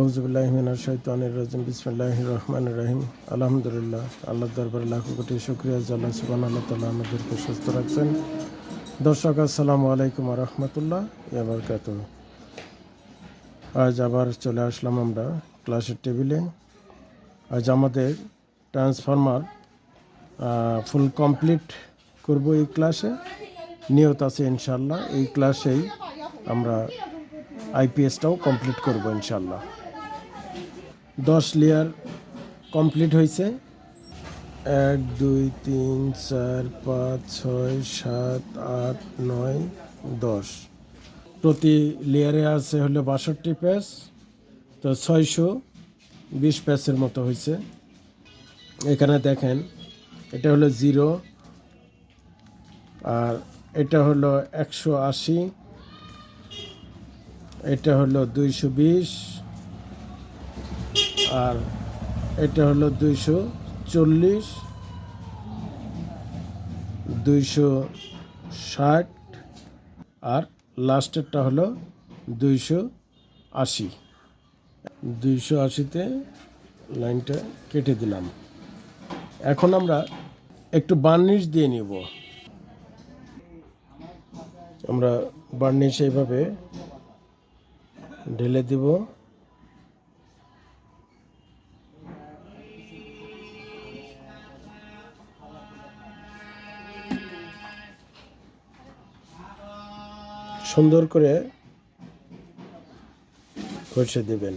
আউজুবিল্লাহমিনা শৈতানির রাজিম বিসমুল্লাহ রহমান রহিম। আলহামদুলিল্লাহ আল্লাহ দরবারে লাখো শুক্রিয়া আমাদেরকে সুস্থ রাখছেন। দর্শক, আসসালামু আলাইকুম ইয়াবারকাত আজ আবার চলে আসলাম আমরা ক্লাসের টেবিলে। আজ আমাদের ট্রান্সফরমার ফুল কমপ্লিট করব এই ক্লাসে। নিয়ত আছে ইনশাল্লাহ এই ক্লাসেই আমরা আইপিএসটাও কমপ্লিট করব ইনশাল্লাহ দশ লেয়ার কমপ্লিট হয়েছে এক, দুই, তিন, চার, পাঁচ, ছয়, সাত, আট, নয়, দশ। প্রতি লেয়ারে আছে হলো বাষট্টি প্যাচ তো ছয়শো বিশ প্যাচের মতো হয়েছে এখানে দেখেন, এটা হলো জিরো আর এটা হলো একশো আশি, এটা হলো দুইশো বিশ আর এটা হলো দুইশো চল্লিশ, দুইশো ষাট, আর লাস্টেরটা হলো দুইশো আশি। দুইশো আশিতে লাইনটা কেটে দিলাম। এখন আমরা একটু বার্নিশ দিয়ে নিব। আমরা বার্নিশ এইভাবে ঢেলে দিব। সুন্দর করে ঘষে দেবেন।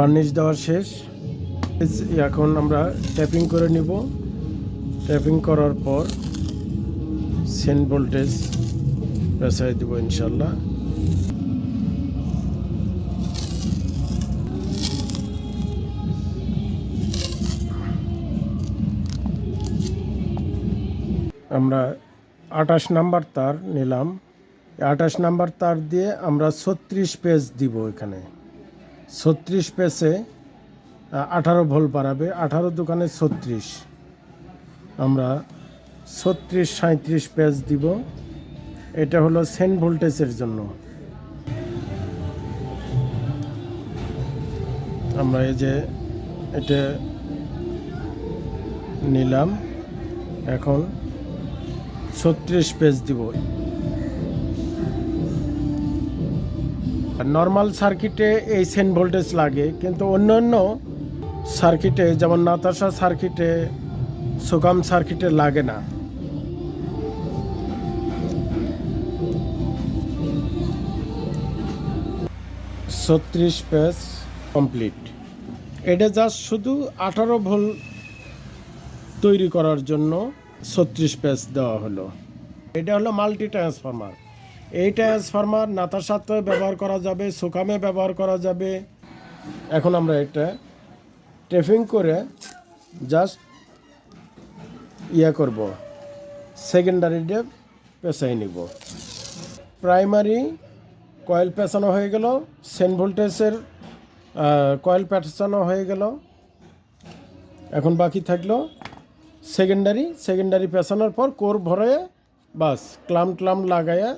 বার্নিশ দেওয়া শেষ। এখন আমরা ট্যাপিং করে নিব। ট্যাপিং করার পর সেন্ট ভোল্টেজ পেঁচাই দেবো ইনশাল্লাহ। আমরা আঠাশ নাম্বার তার নিলাম। আঠাশ নাম্বার তার দিয়ে আমরা ছত্রিশ পেজ দিব এখানে। ছত্রিশ পেসে আঠারো ভোল বাড়াবে আঠারো দোকানে ছত্রিশ। আমরা ছত্রিশ সাঁত্রিশ পেজ দিব। এটা হলো সেন্ট ভোল্টেজের জন্য। আমরা এই যে এটা নিলাম। এখন ছত্রিশ পেজ দিব। নর্মাল সার্কিটে এই সেন্ট ভোল্টেজ লাগে, কিন্তু অন্য অন্য সার্কিটে যেমন নাতাশা সার্কিটে সুকাম সার্কিটে লাগে না। ছত্রিশ পেজ কমপ্লিট এটা জাস্ট শুধু আঠারো ভোল তৈরি করার জন্য ছত্রিশ পেজ দেওয়া হলো। এটা হলো মাল্টি ট্রান্সফরমার এই ট্রান্সফরমার নাতার সাথে ব্যবহার করা যাবে, সুকামে ব্যবহার করা যাবে। এখন আমরা এটা টেফিং করে জাস্ট ইয়ে করব। সেকেন্ডারিতে পেঁচাই নিব। প্রাইমারি কয়েল পেঁচানো হয়ে গেল সেন ভোল্টেজের কয়েল পেঁচানো হয়ে গেল। এখন বাকি থাকল সেকেন্ডারি সেকেন্ডারি পেঁচানোর পর কোর ভরে বাস ক্লাম ক্লাম লাগাইয়া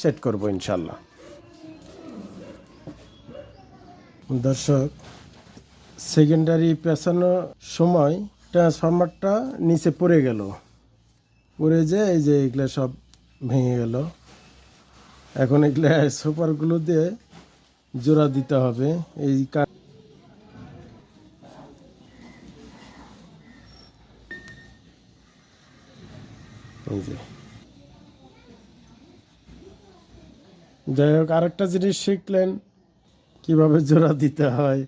সেট করব ইনশাল্লাহ। দর্শক সেকেন্ডারি পেঁচানোর সময় ট্রান্সফরমারটা নিচে পড়ে গেল। পড়ে যে এই যে এগুলো সব ভেঙে গেল। এখন এগুলো সুপারগুলো দিয়ে জোড়া দিতে হবে। এই এই যে। যাই হোক, আরেকটা জিনিস শিখলেন, কীভাবে জোড়া দিতে হয়।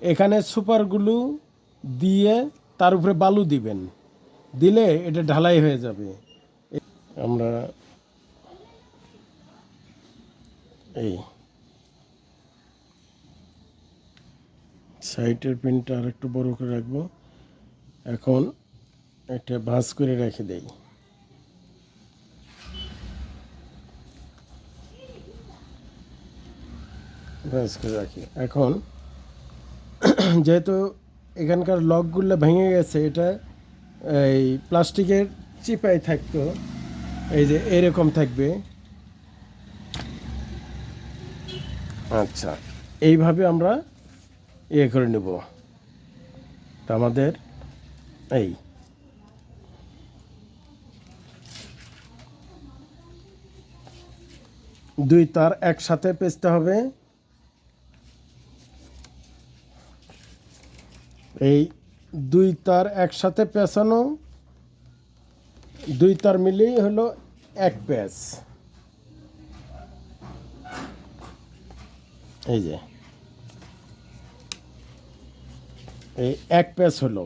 এখানে সুপারগুলো দিয়ে তার উপরে বালু দিবেন। দিলে এটা ঢালাই হয়ে যাবে। আমরা এই সাইটের পিনটা আর একটু বড় করে রাখব। এখন একটা ভাঁজ করে রেখে দেই। করে রাখি। এখন যেহেতু এখানকার লকগুলো ভেঙে গেছে এটা এই প্লাস্টিকের চিপাই থাকতো এই যে এরকম থাকবে। আচ্ছা। এইভাবে আমরা ইয়ে করে নেব। তা আমাদের এই। দুই তার একসাথে পেঁচতে হবে। এই দুই তার একসাথে পেঁচানো, দুই তার মিলেই হলো এক প্যাচ এই যে। এই এক প্যাচ হলো।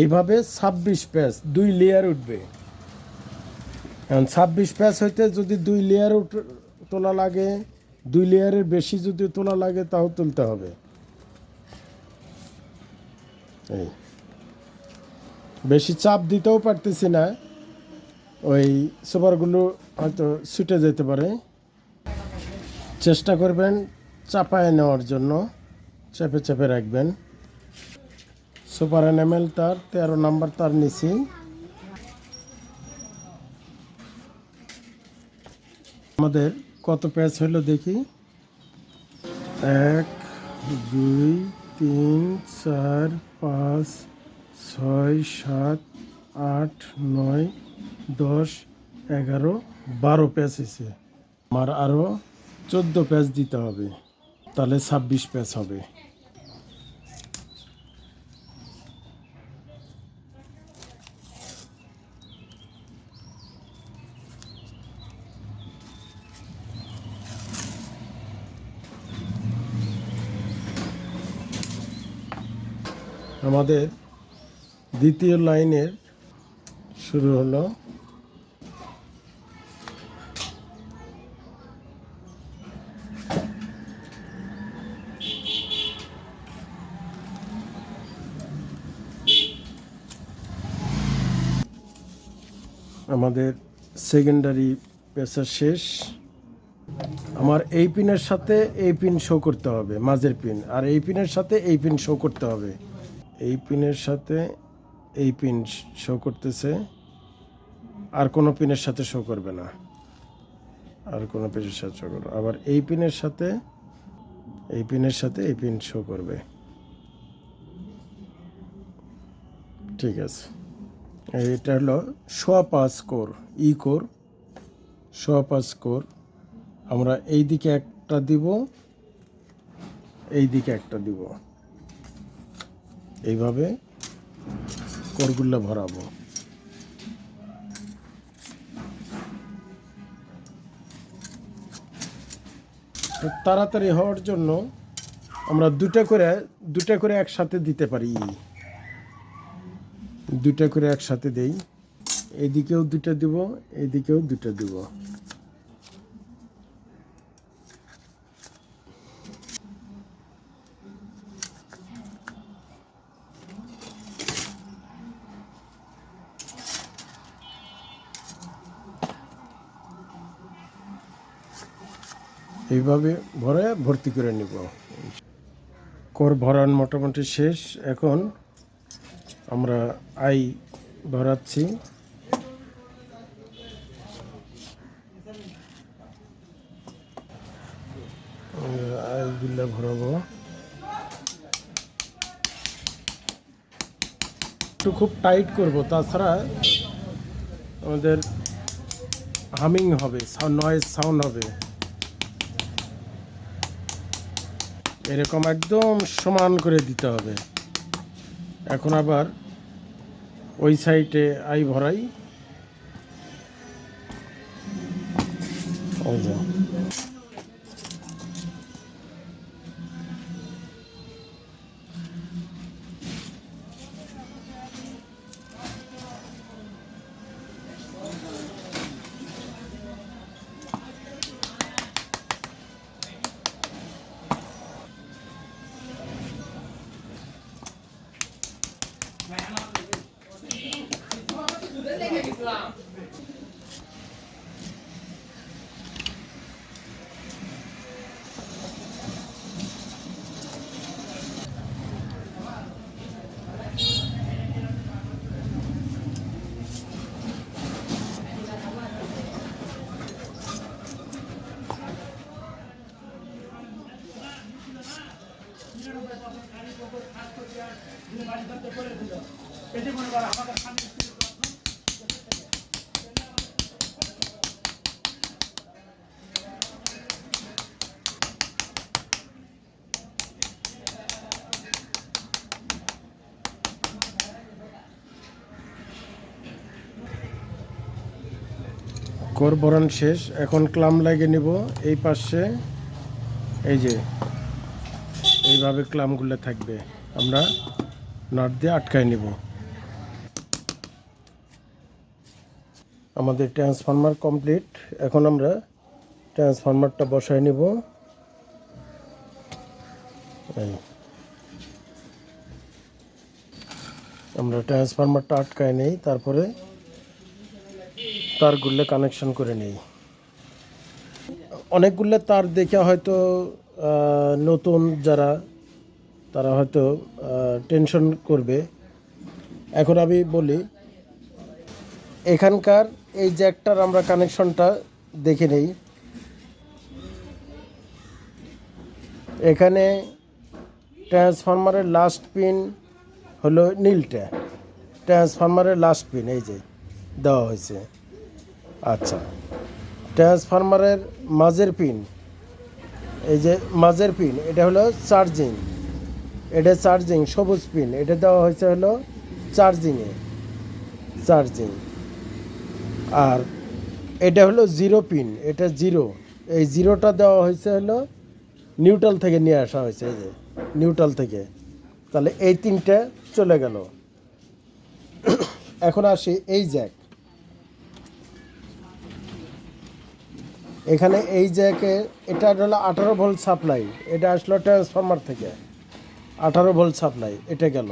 এইভাবে ছাব্বিশ প্যাচ দুই লেয়ার উঠবে। এখন ছাব্বিশ প্যাচ হইতে যদি দুই লেয়ার উঠ তোলা লাগে, দুই লেয়ারের বেশি যদি তোলা লাগে, তাও তুলতে হবে। এই। বেশি চাপ দিতেও পারতেছি না। ওই সুপারগুলো হয়তো ছুটে যেতে পারে। চেষ্টা করবেন চাপায় নেওয়ার জন্য। চেপে চেপে রাখবেন। সুপার এনএমএল তার, তেরো নাম্বার তার নিচে। আমাদের কত প্যাচ হলো দেখি? এক, দুই, তিন, চার, পাঁচ, ছয়, সাত, আট, নয়, দশ, এগারো, বারো প্যাচ এসে আমার আরও চোদ্দ প্যাচ দিতে হবে। তাহলে ছাব্বিশ প্যাচ হবে। আমাদের দ্বিতীয় লাইনের শুরু হলো। আমাদের সেকেন্ডারি পেশা শেষ। আমার এই পিনের সাথে এই পিন শো করতে হবে, মাঝের পিন আর এই পিনের সাথে এই পিন শো করতে হবে। এই পিনের সাথে এই পিন শো করতেছে। আর কোনো পিনের সাথে শো করবে না। আর কোনো পিনের সাথে শো করবে আবার এই পিনের সাথে, এই পিনের সাথে এই পিন শো করবে। ঠিক আছে। এটা হলো পাঁচ কোর ই কোর পাঁচ কোর আমরা এই দিকে একটা দিব এই দিকে একটা দিব। এইভাবে করগুল্লা ভরাবো। তাড়াতাড়ি হওয়ার জন্য আমরা দুটা করে দুটা করে একসাথে দিতে পারি। দুটা করে একসাথে দেই। এদিকেও দুটা দিব এদিকেও দুটা দিব। এইভাবে ভরে ভর্তি করে নিব। কর ভরান মোটামুটি শেষ। এখন আমরা আই ভরাচ্ছি। আইগুলা ভরাবো। একটু খুব টাইট করব, তাছাড়া আমাদের হামিং হবে নয়েজ সাউন্ড হবে। এরকম একদম সমান করে দিতে হবে। এখন আবার ওই সাইডে আই ভরাই। ওই কোর বরণ শেষ। এখন ক্লাম লাগিয়ে নিব। এই পাশে এই যে, এইভাবে ক্লামগুলো থাকবে। আমরা নট দিয়ে আটকায় নিব। আমাদের ট্রান্সফরমার কমপ্লিট। এখন আমরা ট্রান্সফরমারটা বসায় নিব। আমরা ট্রান্সফরমারটা আটকায় নেই। তারপরে তারগুলো কানেকশন করে নেই। অনেকগুলো তার দেখে হয়তো নতুন যারা, তারা হয়তো টেনশন করবে। এখন আমি বলি, এখানকার এই জ্যাকটার আমরা কানেকশনটা দেখে নেই। এখানে ট্রান্সফরমারের লাস্ট পিন হলো নীলটা। ট্রান্সফরমারের লাস্ট পিন এই যে, দেওয়া হয়েছে। আচ্ছা। ট্রান্সফরমারের মাঝের পিন এই যে মাঝের পিন এটা হলো চার্জিং এটা চার্জিং সবুজ পিন এটা দেওয়া হয়েছে হলো চার্জিংয়ে চার্জিং আর এটা হলো জিরো পিন এটা জিরো এই জিরোটা দেওয়া হয়েছে হলো নিউট্রাল থেকে নিয়ে আসা হয়েছে, এই যে নিউট্রাল থেকে। তাহলে এই তিনটে চলে গেল। এখন আসি এই জ্যাক এখানে এই জ্যাকে এটা হলো আঠারো ভোল্ট সাপ্লাই, এটা আসলো ট্রান্সফরমার থেকে। আঠারো ভোল্ট সাপ্লাই, এটা গেল।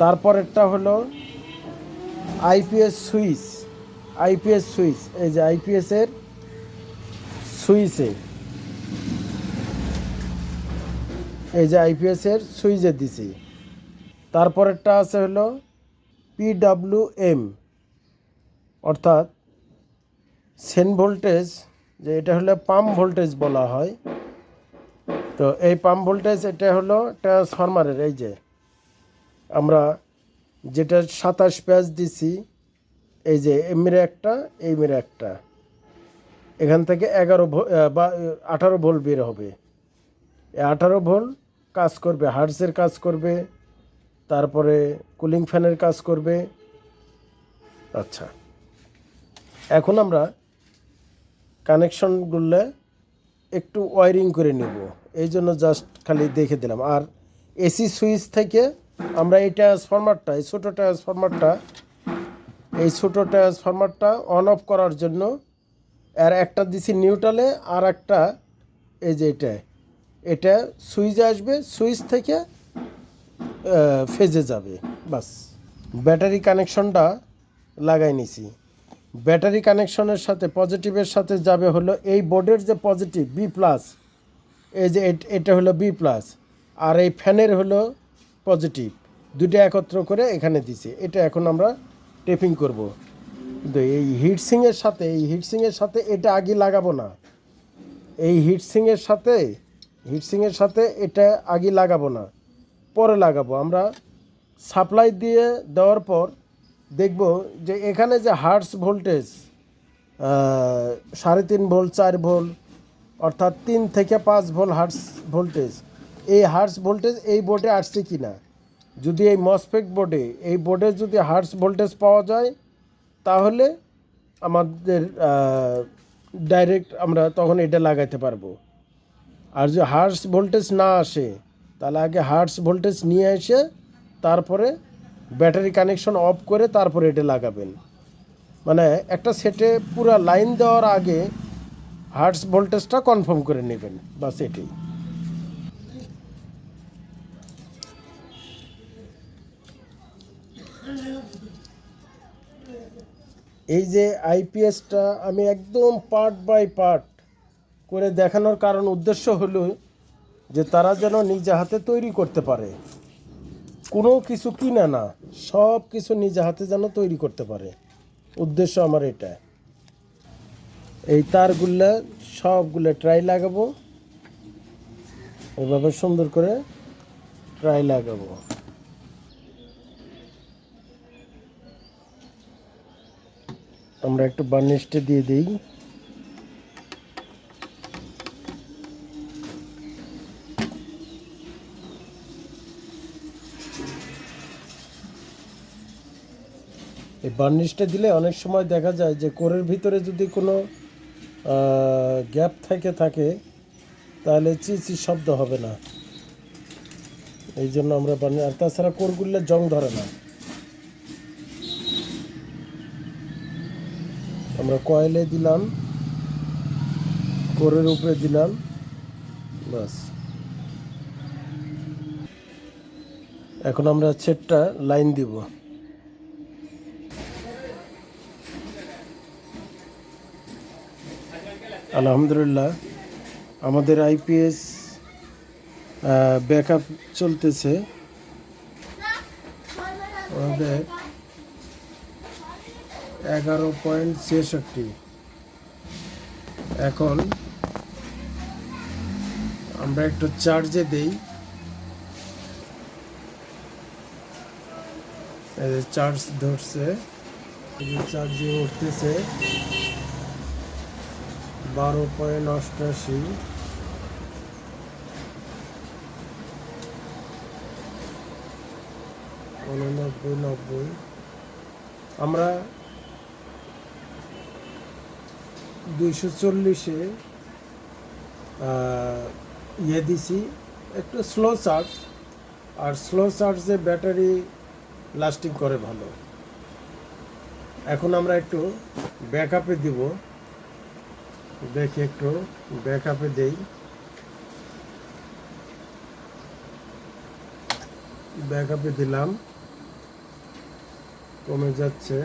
তারপরেরটা হলো আইপিএস সুইচ আইপিএস সুইচ, এই যে আইপিএসের সুইচে। এই যে আইপিএসের সুইচে দিছি। তারপরেরটা আছে হলো পিডাব্লিউ এম অর্থাৎ সেন ভোল্টেজ, যে এটা হলো পাম্প ভোল্টেজ বলা হয়। তো এই পাম্প ভোল্টেজ এটা হলো ট্রান্সফরমারের, এই যে আমরা যেটা সাতাশ প্যাচ দিছি, এই যে এই মেরে একটা এই মেরে একটা। এখান থেকে এগারো বা, আঠারো ভোল্ট বের হবে। আঠারো ভোল্ট কাজ করবে হার্টসের কাজ করবে, তারপরে কুলিং ফ্যানের কাজ করবে। আচ্ছা এখন আমরা কানেকশনগুলো একটু ওয়ারিং করে নেব। এই জন্য জাস্ট খালি দেখে দিলাম। আর এসি সুইচ থেকে আমরা এই ট্রান্সফরমারটা এই ছোটো ট্রান্সফরমারটা এই ছোটো ট্রান্সফরমারটা অন অফ করার জন্য আর একটা দিছি নিউট্রালে আর একটা এই যে এটা এটা সুইচে আসবে, সুইচ থেকে ফেজে যাবে। বাস। ব্যাটারি কানেকশনটা লাগাই নিছি। ব্যাটারি কানেকশনের সাথে, পজিটিভের সাথে যাবে হলো এই বোর্ডের যে পজিটিভ বি প্লাস এই যে এটা হলো বি প্লাস আর এই ফ্যানের হলো পজিটিভ। দুটো একত্র করে এখানে দিছি। এটা এখন আমরা টেপিং করব। কিন্তু এই হিটসিংয়ের সাথে, এই হিটসিংয়ের সাথে এটা আগে লাগাবো না। এই হিটসিংয়ের সাথে হিটসিংয়ের সাথে এটা আগে লাগাবো না। পরে লাগাবো। আমরা সাপ্লাই দিয়ে দেওয়ার পর দেখব যে এখানে যে হার্টস ভোল্টেজ সাড়ে তিন ভোল্ট চার ভোল্ট অর্থাৎ তিন থেকে পাঁচ ভোল্ট হার্টস ভোল্টেজ এই হার্টস ভোল্টেজ এই বোর্ডে আসছে কি না যদি এই মসফেক বোর্ডে এই বোর্ডে যদি হার্টস ভোল্টেজ পাওয়া যায়, তাহলে আমাদের ডাইরেক্ট আমরা তখন এটা লাগাইতে পারব। আর যদি হার্টস ভোল্টেজ না আসে, তাহলে আগে হার্টস ভোল্টেজ নিয়ে এসে তারপরে ব্যাটারি কানেকশন অফ করে তারপরে এটা লাগাবেন। মানে একটা সেটে পুরো লাইন দেওয়ার আগে হার্টস ভোল্টেজটা কনফার্ম করে নেবেন বা এটাই। এই যে আইপিএসটা আমি একদম পার্ট বাই পার্ট করে দেখানোর কারণ উদ্দেশ্য হলো যে তারা যেন নিজে হাতে তৈরি করতে পারে। কোনো কিছু কিনে না, সব কিছু নিজে হাতে যেন তৈরি করতে পারে। উদ্দেশ্য আমার এটা। এই তারগুলা, সবগুলো ট্রাই লাগাবো। এভাবে সুন্দর করে ট্রাই লাগাবো। আমরা একটু বার্নিশটা দিয়ে দিই। বার্নিশটা দিলে অনেক সময় দেখা যায় যে কোরের ভিতরে যদি কোনো গ্যাপ থেকে থাকে, তাহলে চিচি শব্দ হবে না। এই জন্য আমরা বার্নি, আর তাছাড়া কোরগুলো জং ধরে না। আমরা কয়েলে দিলাম, কোরের উপরে দিলাম বাস এখন আমরা সেটটা লাইন দিব। আলহামদুলিল্লাহ। আমাদের আইপিএস ব্যাকআপ চলতেছে। আমাদের এগারো পয়েন্ট ছেষট্টি। এখন আমরা একটু চার্জে দেই। চার্জ ধরছে চার্জে উঠতেছে। বারো পয়েন্ট অষ্টাশি। উননব্বই, নব্বই। আমরা দুইশো চল্লিশে ইয়ে দিছি, একটু স্লো চার্জ আর স্লো চার্জে ব্যাটারি লাস্টিং করে ভালো। এখন আমরা একটু ব্যাকআপে দিব। দেখি একটু ব্যাকআপে দেই। ব্যাকআপে দিলাম। কমে যাচ্ছে।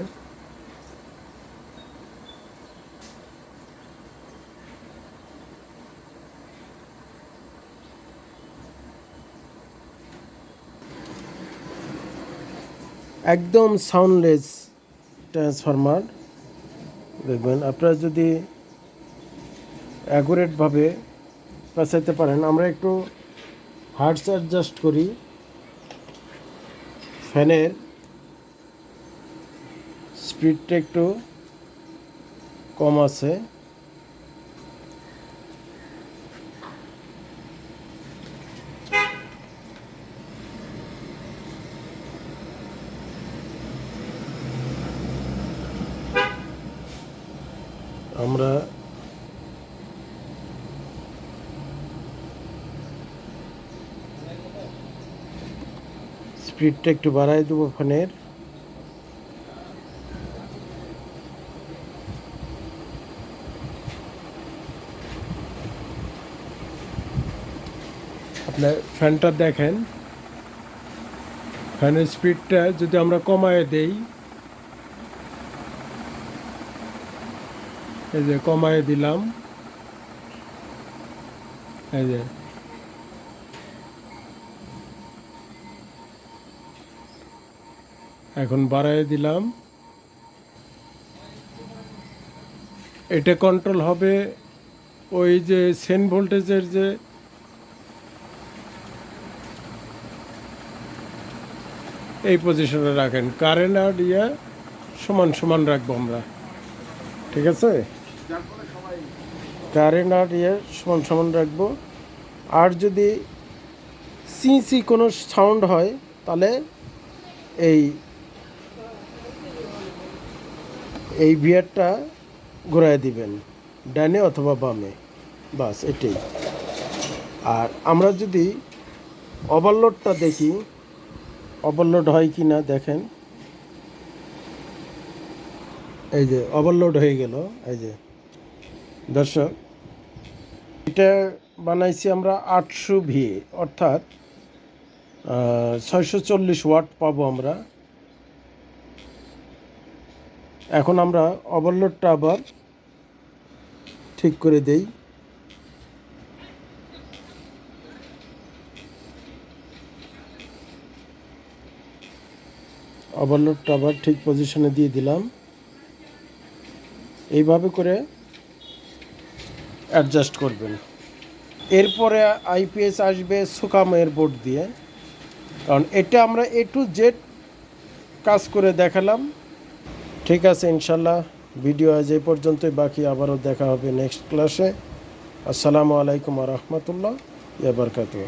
একদম সাউন্ডলেস ট্রান্সফরমার দেখবেন আপনারা যদি অ্যাকুরেটভাবে পেঁচাইতে পারেন। আমরা একটু হার্টস অ্যাডজাস্ট করি। ফ্যানের স্পিডটা একটু কম আছে। আমরা স্পিডটা একটু বাড়াই দেবো ফোনের আপনার ফ্যানটা দেখেন। ফ্যানের স্পিডটা যদি আমরা কমায় দেই, এই যে কমায় দিলাম, এই যে এখন বাড়ায় দিলাম। এটা কন্ট্রোল হবে ওই যে সেন ভোল্টেজের যে এই পজিশনে রাখেন। কারেন্ট আর ইয়ে সমান সমান রাখব আমরা। ঠিক আছে? কারেন্ট আর ইয়ে সমান সমান রাখব। আর যদি সি সি কোনো সাউন্ড হয়, তাহলে এই এই বিয়ারটা ঘোরায় দিবেন, ডানে অথবা বামে। বাস, এটাই। আর আমরা যদি ওভারলোডটা দেখি ওভারলোড হয় কি না দেখেন। এই যে ওভারলোড হয়ে গেল, এই যে। দর্শক, এটা বানাইছি আমরা আটশো ভি, অর্থাৎ ছয়শো চল্লিশ ওয়াট পাবো আমরা। এখন আমরা ওভারলোডটা আবার ঠিক করে দেই। ওভারলোডটা আবার ঠিক পজিশনে দিয়ে দিলাম। এইভাবে করে অ্যাডজাস্ট করবেন। এরপরে আইপিএস আসবে সুকামের বোর্ড দিয়ে। কারণ এটা আমরা এ টু জেড কাজ করে দেখালাম। ঠিক আছে, ইনশাল্লাহ ভিডিও আজ এই পর্যন্তই, বাকি আবারও দেখা হবে নেক্সট ক্লাসে। আসসালামু আলাইকুম রহমতুল্লাহ ইয়াবারকাতুহ